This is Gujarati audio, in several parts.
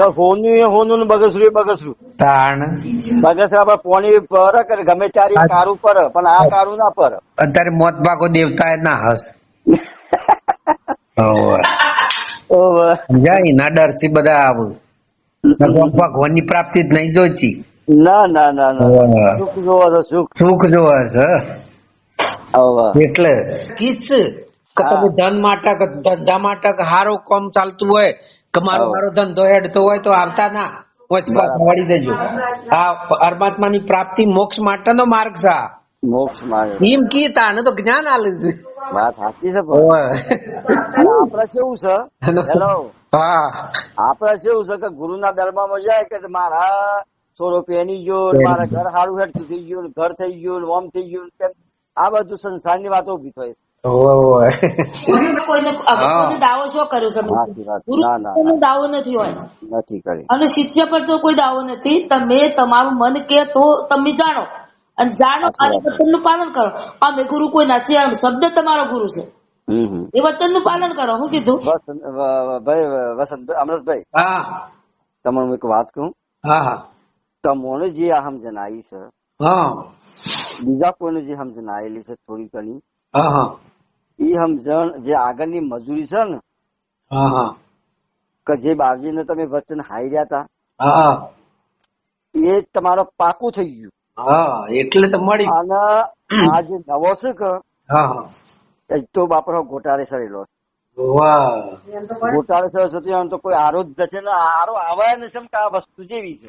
તો હોનું એ હોનું બગસરું એ બગસરું. તાણ. બગસરું આપડે પોણી પર કરે ગમે ત્યારે કારું પર પણ આ કારું ના પર. અત્યારે મોત પાકો દેવતા ના હસ. ઓવે. ડરથી બધા આવું. ભગવાનની પ્રાપ્તિ જ નહીં જોઈતી. ના ના ના ના. સુખ જોવા છે સુખ. સુખ જોવા છે એટલે કીચ કે તમે હા. ધન માટે ધંધા માટે હારો કોમ ચાલતું હોય મારો મારો ધંધો હેડતો હોય તો આવતા ના. વચમાં. વળી દેજો. આ પરમાત્માની પ્રાપ્તિ મોક્ષ માટેનો માર્ગ છે મોક્ષ માર્ગ. એમ કી તાને તો જ્ઞાન આલે છે. વાત સાચી છે આપડે કેવું છે? હેલો. હા. આપડે કેવું છે કે ગુરુના દરબારમાં જાય કે મારા સો રૂપિયા ગયો મારા ઘર સારું હેડતું થઈ ગયું ઘર થઈ ગયું ઓમ થઈ ગયું આ બધું સંસારની વાતો ઊભી થાય અગત્યનો દાવો શું કર્યો તમે ગુરુ ના, ના, પોતાનો ના. દાવો નથી હોય. નથી કરી. અને શિષ્ય પર તો કોઈ દાવો નથી. તમે તમારું મન કે તો તમે જાણો. અને જાણો અને વચનનું પાલન કરો. અમે ગુરુ કોઈ નથી આમ શબ્દ તમારો ગુરુ છે. હમ હમ. એ વચનનું પાલન કરો હું કીધું. વસંત ભાઈ વસંત અમૃતભાઈ હા. તમને હું એક વાત કહું? હા હા. તમને જે આ સમજણ આવી છે હા. બીજા કોઈને જે સમજણ આવેલી છે થોડી ઘણી એ સમજણ જે આગળની મજૂરી છે ને કે જે બાવજીને તમે વચન હાર્યા રહ્યા હતા એ તમારો પાકું થઈ ગયું. હા એટલે તો મળી. અને આ જે નવો છે કે તો બાપરો ગોટાળે સરેલો ગોટાળે સર થતી હોય તો કોઈ આરો જ નથી. ને આરો આવે ને કે આ વસ્તુ જેવી છે.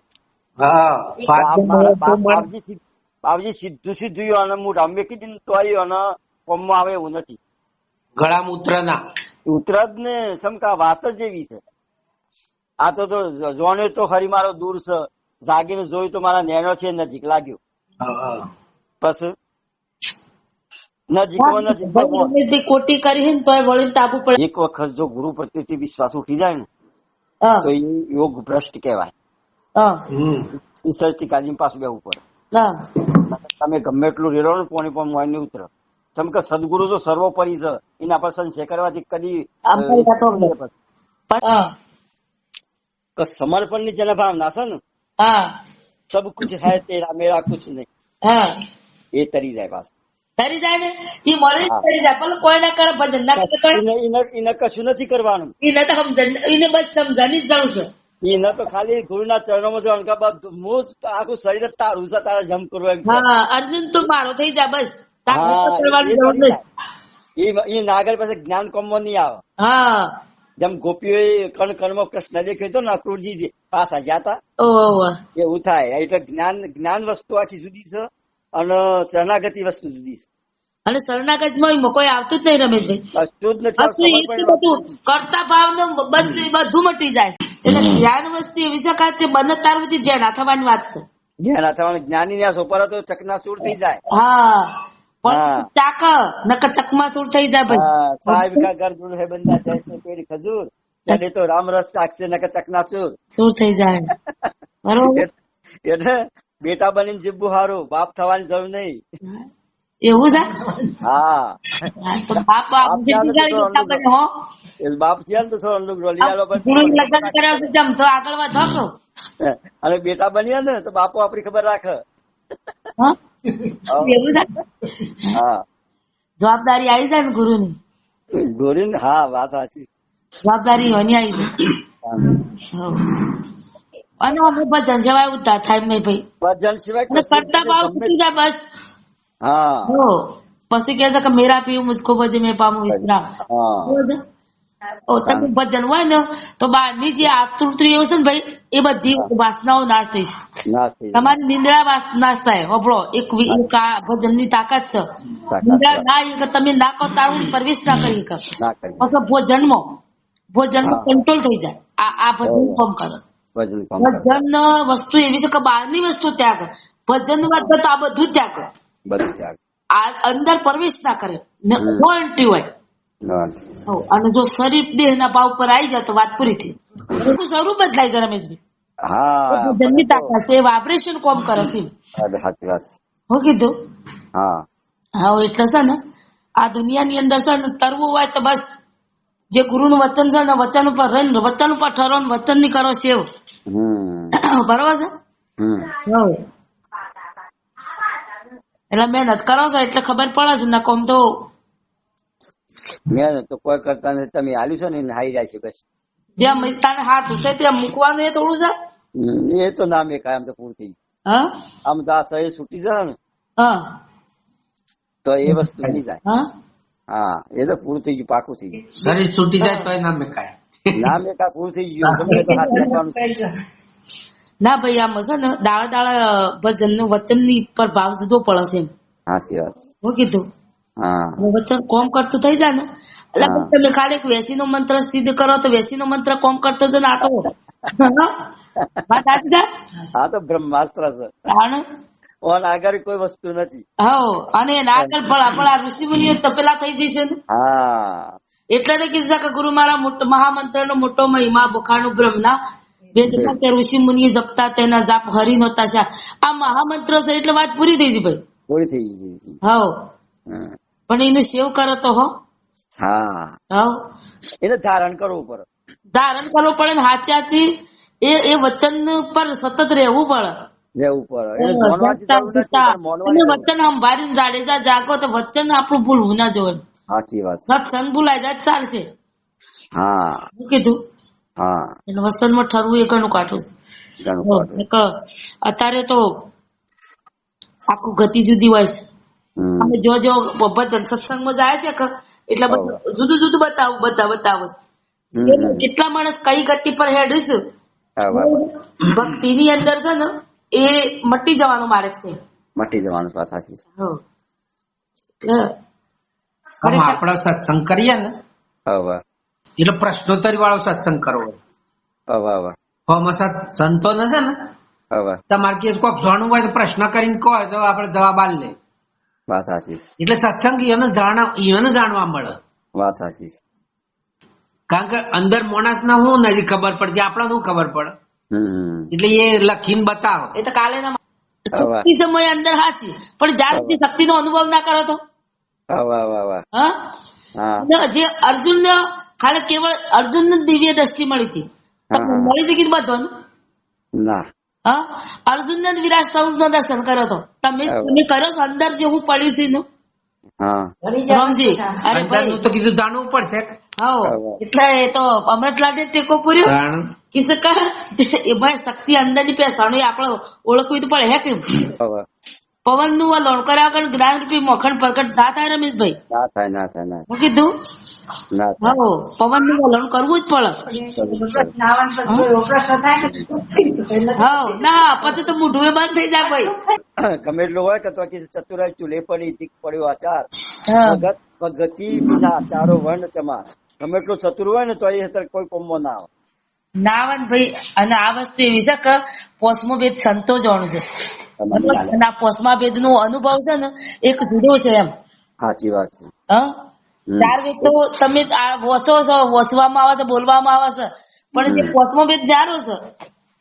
બાપજી બાપજી સીધું સીધું અને હું રામે કીધી તો આવ્યો અને કોમમાં આવે એવું નથી. ગળા મૂત્ર ના ઉતરત ને શંકા વાત જ એવી છે. આ તો જોને જોણે તો ખરી મારો દૂર છે જાગીને જોયું તો મારા નેનો છે નજીક લાગ્યો. બસ. નજીક કોટી કરી ને તોય વળીને તાપવું પડે એક વખત જો ગુરુ પ્રત્યે વિશ્વાસ ઉઠી જાય ને તો એ યોગ ભ્રષ્ટ કહેવાય. ઈશ્વરથી કાઢીને પાછું બેવું પડે. તમે ગમે એટલું રેલો ને પોણી પણ ઉતરે. કેમ કે સદગુરુ તો સર્વોપરી છે એના પર સંશય કરવાથી કદી સમર્પણની જેને ભાવના છે ને સબ કુછ હૈ તેરા મેરા કુછ નહીં. એ તરી જાય પાછું. તરી જાય ને? એ મળે તરી જાય ભલે કોઈ ના કરે ભજન ના કરે કરે. એને એને એને કશું નથી કરવાનું. એને તો એને બસ સમજાની જ જાણ છે. એને તો ખાલી ગુરુના ચરણોમાં જવાનું કે બધું હું આખું શરીર તારું છે તારા જમ કરવું હા અર્જુન તું મારો થઈ જા બસ. એ નાગર પાસે જ્ઞાન કોમો નહીં આવે. હા. જેમ ગોપીઓ કણ કણમાં કૃષ્ણ દેખ્યો ને અક્રૂરજી પાસ હતા એવું થાય એટલે જ્ઞાન જ્ઞાન વસ્તુ આખી જુદી છે અને શરણાગતિ વસ્તુ જુદી છે. અને શરણાગતમાં કોઈ આવતું જ નહીં રમેશભાઈ. આ બધું કરતા ભાવ ને બધું મટી જાય. એટલે ધ્યાન વસ્તુ એવી શકાય તે બંને તાર બધી જ્યાં થવાની વાત છે. જ્યાં થવાનું જ્ઞાની ને સોપર તો ચકનાચૂર થઈ જાય. હા. પણ તાક નકર ચકમાચૂર થઈ જાય ભાઈ. સાહેબ કા ગરદુલ હે બંદા? જૈસે પેર ખજૂર. ચડે તો રામરસ ચાખશે નકર ચકનાચૂર ચૂર. થઈ જાય. બરોબર? એટલે બેટા બનીને જીવવું હારું બાપ થવાની જરૂર નહીં. એવું છે હા. બાપ બાપ બાપ છે તો છોરો લગ્ન કરાવ જમ તો આગળ વધો અને બેટા બન્યા ને તો બાપો આપણી ખબર રાખે. હા? હા. જવાબદારી આવી જાય ને ગુરુની? ગોરીન હા વાત સાચી. જવાબદારી એની આવી જાય. અને અમે ભજન જવાય ઉતાર થાય નહીં ભાઈ. ભજન સિવાય કરતા ભાવ ગમે- જાય બસ? હા. પછી કે છે કે મેરા પીવું મુझको ભજે મેં પામું વિશ્રામ. તમે ભજન હોય ને તો બહારની જે આતુરત્રીઓ છે ને ભાઈ એ બધી વાસનાઓ નાશ થઈ છે. તમારી નિંદ્રા વાસ- નાશ થાય. હોભળો એક ભજનની તાકાત છે. નિંદ્રા ના તમે ના કહો તારું પ્રવેશ ના કરી પછી ભોજનમાં ભોજનમાં. કંટ્રોલ થઈ જાય. આ આ ભજન. કામ કરે ભજન વસ્તુ એવી છે કે બહારની વસ્તુ ત્યાગ ભજન વાત તો આ બધું ત્યાગ બધું ત્યાગ આ અંદર પ્રવેશ ના કરે. ને એન્ટ્રી હોય. અને જો શરીર દેહ ના ભાવ પર આવી જાય તો વાત પૂરી થઈ. જરૂર સ્વરૂપ બદલાય છે રમેશભાઈ હા ભજનની તાકાત છે વાઇબ્રેશન કોમ કરે છે. સાચી વાત. હું કીધું? હા. હા એટલે છે ને આ દુનિયાની અંદર છે ને તરવું હોય તો બસ જે ગુરુનું વચન છે ને વચન ઉપર રહીને વચન ઉપર ઠરો ને વચનની કરો સેવ. હમ. બરોબર છે? એટલે મહેનત કરો છો એટલે ખબર પડે છે નકોમ તો મેં તો કોઈ કરતા નથી તમે હાલ્યું છો ને હારી જાય છે બસ જ્યાં મિત્તાને હાથ હશે ત્યાં મૂકવાનું એ થોડું છે? એ તો નામ એક આમ તો પૂરતી. હા? આમ તો આ શરીર છૂટી જાય ને તો એ વસ્તુ નહીં જાય. હા? એ તો પૂરું થઈ ગયું પાકું થઈ ગયું શરીર છૂટી જાય તો ના મેકાય નામ એક આ પૂરું થઈ ગયું સમજે તો હાથ રાખવાનું ના ભાઈ આમ હશે ને દાડા દાડા ભજનનું વચનની પર ભાવ જુદો પડે છે હા હાચી વાત. હું કીધું? વચન કોમ કરતું થઈ જાય ને એટલે તમે ખાલી વેસી નો મંત્ર સિદ્ધ કરો તો વેસી નો મંત્ર કોમ કરતો તો ના તો હા? વાત સાચી છે? આ તો બ્રહ્માસ્ત્ર છે. ઓન આગળ કોઈ વસ્તુ નથી. હા અને એના આગળ પણ આપણા ઋષિ મુનિઓ તપેલા થઈ જાય છે ને. હા. એટલે ને કીધું કે ગુરુ મારા મહામંત્ર નો મોટો મહિમા બુખાણું બ્રહ્મ ના વેદના કે ઋષિ મુનિ જપતા તેના જાપ હરી નતા આ મહામંત્ર છે એટલે વાત પૂરી થઈ ગઈ ભાઈ. પૂરી થઈ ગઈ છે. પણ એને સેવ કરો તો હો. હા. એને ધારણ કરવું પડે. ધારણ કરવું પડે ને હાચી એ એ વચન પર સતત રહેવું પડે. રહેવું. વચન સંભાળીને જાડેજા જાગો તો વચન આપણું ભૂલવું ના જોઈએ સાચી વાત. છે. સત્સંગ ભૂલાઈ જાય તો ચાલશે હા. હું કીધું? હા. એટલે વસનમાં ઠરવું એ ઘણું કાઠું છે. અત્યારે તો આખું ગતિ જુદી હોય છે. અમે જો જો ભજન સત્સંગમાં જાય છે કે એટલે બધું જુદું જુદું બતાવું બધા બતાવો કેટલા માણસ કઈ ગતિ પર હેડ છે? ભક્તિ ની ભક્તિની અંદર છે ને એ મટી જવાનો માર્ગ છે. મટી જવાનો પાછા છે. હો. આપણે સત્સંગ કરીએ ને હવે એટલે પ્રશ્નોત્તરી વાળો સત્સંગ કરવો હવે હવે આમાં સત- સંતોને છે ને હવે તમારે કોઈક જાણવું હોય તો પ્રશ્ન કરીને કહો તો આપણે જવાબ આલ લે વાત સાચી એટલે સત્સંગ એને જાણવા એને જાણવા મળે. વાત સાચી કારણ કે અંદર માણસ ને હું નથી ખબર પડતી આપણા શું ખબર પડે? હમ. એટલે એ લખીને બતાવો. એ તો કાલે શક્તિ સમય અંદર હાચી. પણ જ્યાં સુધી શક્તિ નો અનુભવ ના કરો તો? જે અર્જુન ને ખાલી કેવળ અર્જુન ને દિવ્ય દ્રષ્ટિ મળી હતી. મળી હતી કીધું બધો ના. અર્જુન ને વિરાટ સ્વરૂપ નો દર્શન કર્યો તો. તમે તમે કર્યો છો અંદર જે હું પડ્યું છું એનું. હા. રમજી. અરે તો કીધું જાણવું પડશે. હા હા. એટલે એ તો અમૃતલાલે ટેકો પૂર્યો. કિસકા એ ભાઈ શક્તિ અંદરની પેસાણું એ આપણે ઓળખવી તો પડે હે કે પવનનું આ લોણ કર્યા વગર જ્ઞાન રૂપી મખણ પ્રગટ ના થાય રમેશભાઈ? ના થાય ના થાય ના હું કીધું? ના પવનનું વલણ કરવું જ પડે. હા ના પછી તો મોઢું એ બંધ થઈ જાય ભાઈ. ગમે એટલું હોય કે તો ચતુરાય ચૂલે પડી તીક પડ્યો આચાર. હા. ભગત વિના ચારો વર્ણ ચમાર. ગમે એટલું ચતુર હોય ને તો એ કોઈ કોમ્બો ના આવે. નાવન ભાઈ અને આ વસ્તુ એવી છે કે પોસમો ભેદ સંતો જાણું છે. તમારી બરાબર? હાલે. અને આ પોસમા ભેદ નો અનુભવ છે ને એક જુદો છે એમ સાચી વાત છે હા હમ. ચાર વેદ તો તમે આ વસો છો વસવામાં આવે છે બોલવામાં આવે છે પણ જે પોસમો ભેદ ન્યારો છે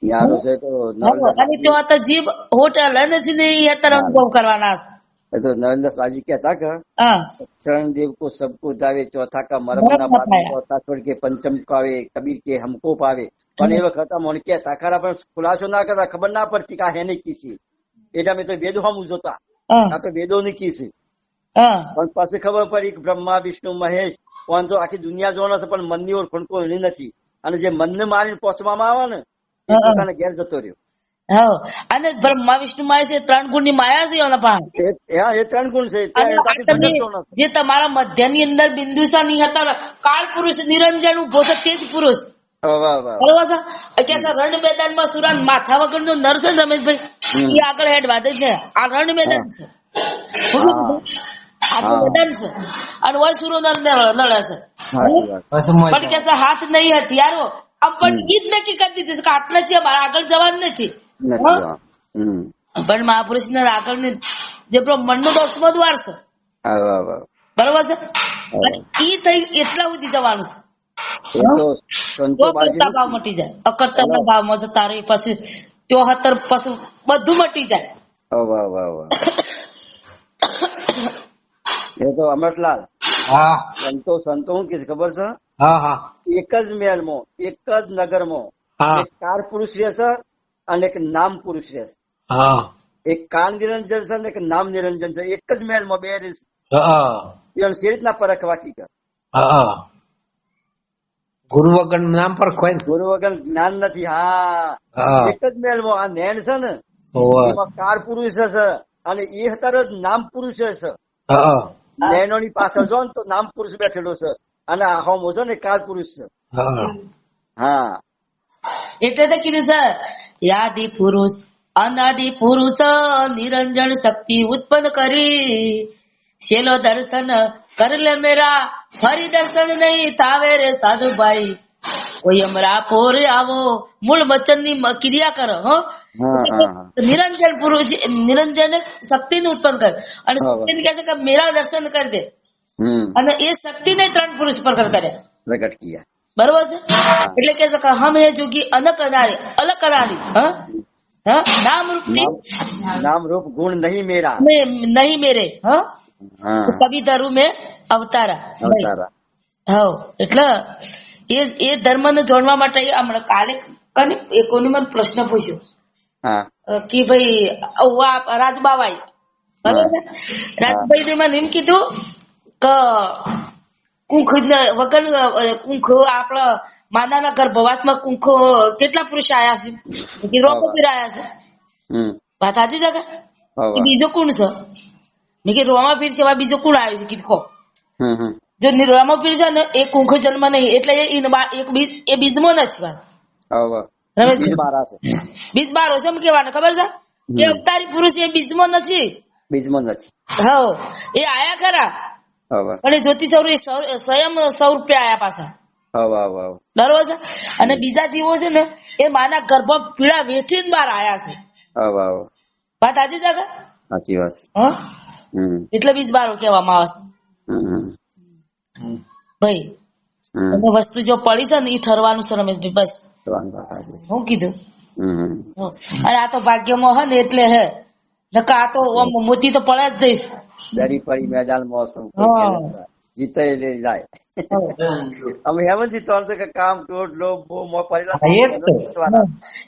ન્યારો છે તો હા, અને તો આ તો જીભ હોટલ અને જ ને એ અત્યારે અનુભવ કરવાના છે એ તો નરેન્દ્ર બાજી કહેતા કે હા शरण देव को सबको दावे चौथा का मरम मरम ना ना पावे पाया। चौथा छोड़ के पंचम को આવે કબીર કે हमको પાવે પણ એ વખત મોન કે તાકારા પણ ખુલાસો ના કરતા ખબર ના પડતી કે આ હેને કીસી એટલે મેં તો વેદો હમ જોતા. આ તો વેદો ની કીસી હા. પણ પછી ખબર પડી કે બ્રહ્મા વિષ્ણુ મહેશ પણ તો આખી દુનિયા જોવાનો છે પણ મનની ઓળખણ એની નથી. અને જે મનને મારીને પહોંચવામાં આવે ને એ પોતાને ઘેર જતો રહ્યો. અને બ્રહ્મા વિષ્ણુ માયા છે ત્રણ ગુણની માયા છે એના પાસે એ એ ત્રણ ગુણ છે. છે. જે તમારા મધ્યની અંદર બિંદુસા છે નિહતર કાળ પુરુષ નિરંજન ઊભો છે તે જ પુરુષ. બરોબર છે? રણ મેદાનમાં સુરાન માથા વગર નો નર છે રમેશભાઈ. એ આગળ હેડ વાદે છે. આ રણ મેદાન છે. શું કીધું? આ તો હા. મેદાન છે. અને હોય સુરો નર છે સાચી વાત. પછી મોય પણ કે છે હાથ નહીં હથિયારો આમ પણ ઈ જ નક્કી કરી દીધું છે કે આટલા છે આગળ જવાનું નથી. પણ મહાપુરુષ ને આગળ ને જે બ્રહ્માંડ નો દસમો દ્વાર છે. બરોબર છે? ઈ થઈ એટલા સુધી જવાનું છે. એ તો સંતો તો બાજી કરતા ભાવ મટી જાય. અકર્તા ના ભાવમાં જતા રહે પછી ત્યોહત્તર પછી બધું મટી જાય. વાહ, વાહ, વાહ, વાહ. એ તો અમરલાલ. હા. સંતો સંતો હું કીધું છે ખબર છે? હા હા. એક જ મહેલમાં એક જ નગરમાં. એક કાર પુરુષ રહેશે અને એક નામ પુરુષ રહેશે હા. એક કાળ નિરંજન છે અને એક નામ નિરંજન છે. એક જ મહેલમાં બે રહેશે હા. રીતના પરખવા કી હા. ગુરુ વગર નામ પર કોઈ ગુરુવગણ જ્ઞાન નથી હા. એક જ મહેલમાં આ નેણ છે ને હોવે. એમાં કાર પુરુષ છે અને એ અત્યારે નામ પુરુષ છે હા નૈનોની પાછળ જો ને તો નામ પુરુષ બેઠેલો છે. અને આ હોમો છે ને કાર પુરુષ છે. હા. હા. એટલે તો કીધું સર યાદી પુરુષ અનાદિ પુરુષ નિરંજન શક્તિ ઉત્પન્ન કરી. શેલો દર્શન કર લે મેરા ફરી દર્શન નહીં થાવે રે સાધુભાઈ કોઈ અમરા પોરે આવો મૂળ વચનની ક્રિયા કરો હો નિરંજન પુરુષ નિરંજન શક્તિ ને ઉત્પન્ન કરે અને શક્તિ ને કહે છે કે મેરા દર્શન કરી દે અને એ શક્તિ ને ત્રણ પુરુષ પર કરે પ્રગટ કર્યા બરોબર છે એટલે કે છે હમ હે જોગી અનક અનારી અલગ અનારી હા નામ રૂપ નામ રૂપ ગુણ નહીં મેરા નહીં મેરે હ हाँ કભી ધરું મેં અવતારા. અવતારા. હવ એટલે એ એ ધર્મ ને જોડવા માટે હમણાં કાલે કને એ કોને મને પ્રશ્ન પૂછ્યો. કે ભાઈ ઓવા રાજબાવાઈ બરોબર રાજભાઈ ને મને એમ કીધું કે કુંખ વગર કુંખ આપણા માનાના ગર્ભવાતમાં કુંખ કેટલા પુરુષ આયા છે? રોપો રોમપીર આયા છે? વાત સાચી છે બીજો કોણ છે? મેં કે રોમાપીર સિવાય બીજો કોણ આવ્યો છે કીધું કહો જો ની રોમાપીર છે ને એ કુંખ જન્મ નહીં એટલે એ બીજ એ બીજમાં નથી વાત બીજ બારો છે એમ કેવાનું ખબર છે? એ અવતારી પુરુષ એ બીજમાં નથી. બીજમાં નથી હવ એ આયા ખરા. પણ એ જ્યોતિ સૌર સ્વયં સો રૂપિયા આયા પાછા. બરોબર છે? અને બીજા જીવો છે ને એ માના ગર્ભ પીડા વેઠીને બહાર આયા છે. વાત સાચી છે સાચી વાત. હા? એટલે બીજ બારો કહેવામાં આવશે. ભાઈ હમ. અને વસ્તુ જો પડી છે ને એ ઠરવાનું છે રમેશભાઈ બસ. હું કીધું? હમ. અને આ તો ભાગ્યમાં હે ને એટલે હે. નકા આ તો મોતી તો પડે જ જઈશ દરી પડી મેદાન મોસમ. જીતે લે જાય. અમે એમ જીતવાનું છે કે કામ ક્રોધ લોભ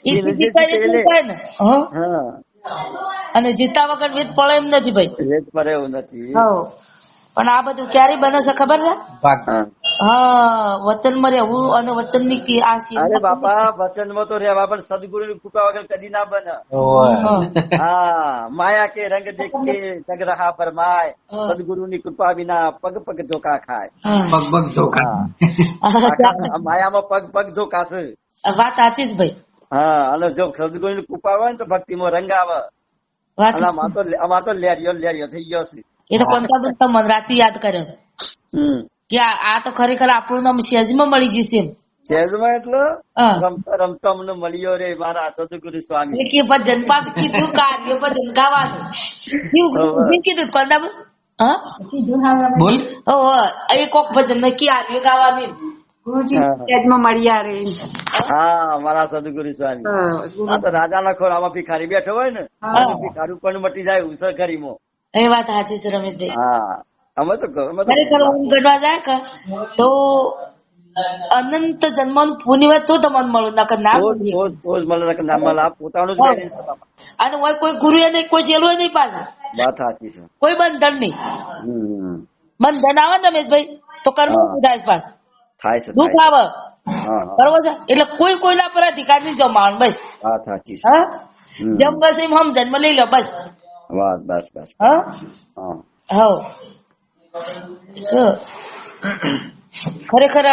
એ જીતે રીતનું થાય ને. હં. અને જીતા વગર વેદ પડે એમ નથી ભાઈ. વેદ પડે એવું નથી. પણ આ બધું ક્યારે બને છે ખબર છે? હા. હા વચનમાં રહેવું અને વચનની આ છે અરે બાપા વચનમાં તો રહેવા પણ સદગુરુ ની કૃપા વગર કદી ના બને. હા. માયા કે રંગ દેખ કે જગ રહા પર માય. સદગુરુ ની કૃપા વિના પગ પગ ધોકા ખાય. પગ પગ ધોકા. માયામાં પગ પગ ધોકા છે. વાત સાચી જ ભાઈ. હા અને જો સદગુરુ ની કૃપા હોય ને તો ભક્તિમાં રંગ આવે. અમાર તો અમાર તો લેરિયો લેરિયો થઈ ગયો છે. એ તો બેન તો મને રાતે યાદ કર્યો. કે આ તો ખરેખર આપણું નામ સેજમાં મળી જશે એમ. સહેજમાં એટલે. રમતા રમતા અમને મળ્યો રે મારા સદગુરુ સ્વામી. કે ભજન પાસ કીધું કાર્ય ભજન ગાવાનું શું શું કીધું? કોણતા હા? બોલ ઓ એ કોક ભજન મેં કી આર્યો ગાવાની મારા સદગુરુ સ્વામી. આ તો રાજાના ખોરામાં ભિખારી બેઠો હોય ને હા. પણ મટી જાય ઉસર કરીમાં એ વાત સાચી છે રમેશભાઈ. હા અમે તો ખરેખર ઊંઘ ગઢવા જાય તો અનંત જન્મ પુણ્ય હોય તો તમને મળું નકર ના મળે. રોજ રોજ ના પોતાનું જ. અને હોય કોઈ ગુરુ એ નહીં કોઈ જેલું નહીં પાછા. વાત સાચી છે. કોઈ બંધન નહીં. બંધન આવે ને રમેશભાઈ તો કરવું. ઉદાસ પાછું. થાય છે દુઃખ આવે. બરોબર છે? એટલે કોઈ કોઈના પર અધિકાર નહીં જમાવાનું બસ. વાત સાચી હા. જેમ બસ એમ હમ જન્મ લઈ લો બસ. વાત બસ બસ. હા? હા. ખરેખર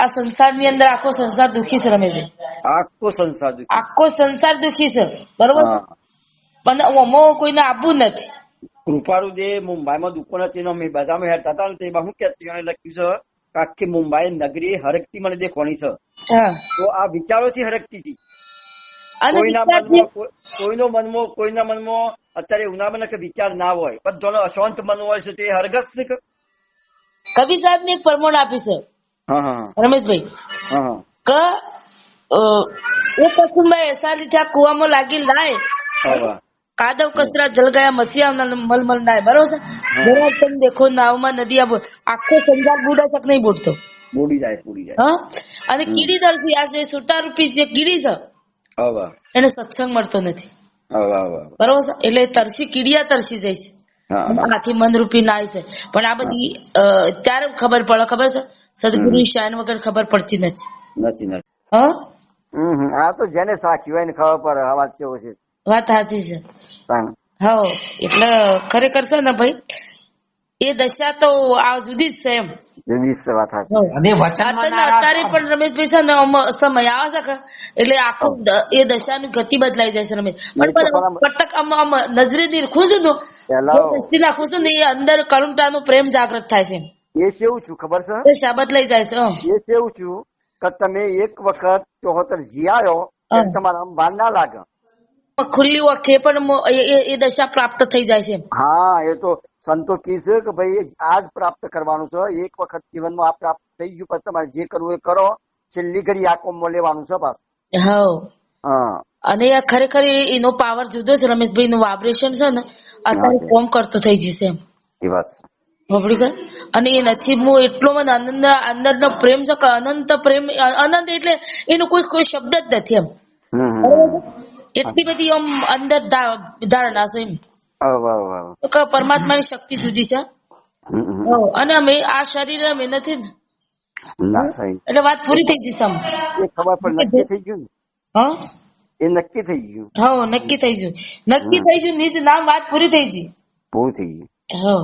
આ સંસારની અંદર આખો સંસાર દુખી છે રમેશભાઈ આખો સંસાર દુઃખી. આખો સંસાર દુખી છે બરોબર? પણ ઓમાં કોઈને આપવું નથી. કૃપાળુ જે મુંબઈમાં દુકાન હતી ને અમે બધામાં હેરતા હતા ને તેમાં હું કેતી લખ્યું છે આખી મુંબઈ નગરી હરકતી મને દેખવાની છે. તો આ વિચારોથી હરકતી હતી કોઈના મનમાં કોઈનો મનમાં અત્યારે ના કે વિચાર ના હોય. પણ અશાંત મન હોય છે તે હરગત છે કે? કવિ સાહેબ ને એક ફરમાન આપી છે. હા હા રમેશભાઈ. કે એ કસુંભાઈ એસા લીધા કુવામાં લાગી લાય. કાદવ કસરા જલગાયા મસિયા મલમલ નાય બરોબર છે? જરા તમે દેખો નાવમાં નદી આવો આખો સંસાર બુડા તક નહીં બુડતો? બુડી જાય બુડી જાય. હા? અને કીડી તરસી આ જે સુરતા રૂપી જે કીડી છે આવા એને સત્સંગ મળતો નથી. આવા આવા બરોબર છે? એટલે તરસી કીડિયા તરસી જાય છે. આથી મન રૂપી નાય છે. પણ આ બધી ત્યારે ખબર પડે ખબર છે? સદગુરુ શાયન વગર ખબર પડતી નથી. નથી નથી. હા? હમ હમ. આ તો જેને સાચી હોય ને ખબર પડે આ કેવો છે વાત સાચી છે. હા. એટલે ખરેખર છે ને ભાઈ એ દશા તો આ જુદી જ છે એમ. ને અત્યારે પણ રમેશભાઈ છે ને સમય આવે છે એટલે આખો એ દશાની ગતિ બદલાઈ જાય છે રમેશ. પણ પટક આમ આમ નજરે ની ખુશ હતો એ દ્રષ્ટિ ના છું ને એ અંદર કરુણતાનો પ્રેમ જાગૃત થાય છે એ કેવું છું ખબર છે? દશા બદલાઈ જાય છે એ કેવું છું કે તમે એક વખત ચોહતર જીયાયો. તમારા આમ ભાન ના લાગે ખુલ્લી ઓખે પણ એ- દશા પ્રાપ્ત થઈ જાય છે હા એ તો સંતો કહેશે કે ભાઈ આ જ પ્રાપ્ત કરવાનું છે. એક વખત જીવનમાં આ પ્રાપ્ત થઈ ગયું પછી તમારે જે કરવું એ કરો. છેલ્લી ઘડી આ કોમમાં લેવાનું છે પાછું. હા. અને આ ખરેખર એનો પાવર જુદો છે. રમેશભાઈ નું વાઇબ્રેશન છે ને અત્યારે. કોમ કરતો થઈ જશે એમ. એ વાત છે. અને એ નથી હું એટલો મને આનંદ અંદરનો પ્રેમ છે કે અનંત પ્રેમ અનંત એટલે એનો કોઈ કોઈ શબ્દ જ નથી એમ. એટલી બધી આમ અંદર ધારણા છે એમ. શક્તિ જુદી છે. અને અમે આ શરીર અમે નથી ને. એટલે વાત પૂરી થઈ જશે ખબર પણ નક્કી થઈ ગયું હા? એ નક્કી થઈ ગયું. હા નક્કી થઈ ગયું. નક્કી થઈ ગયું નીચ નામ વાત પૂરી થઈ ગઈ. પૂરી થઈ ગયું હા.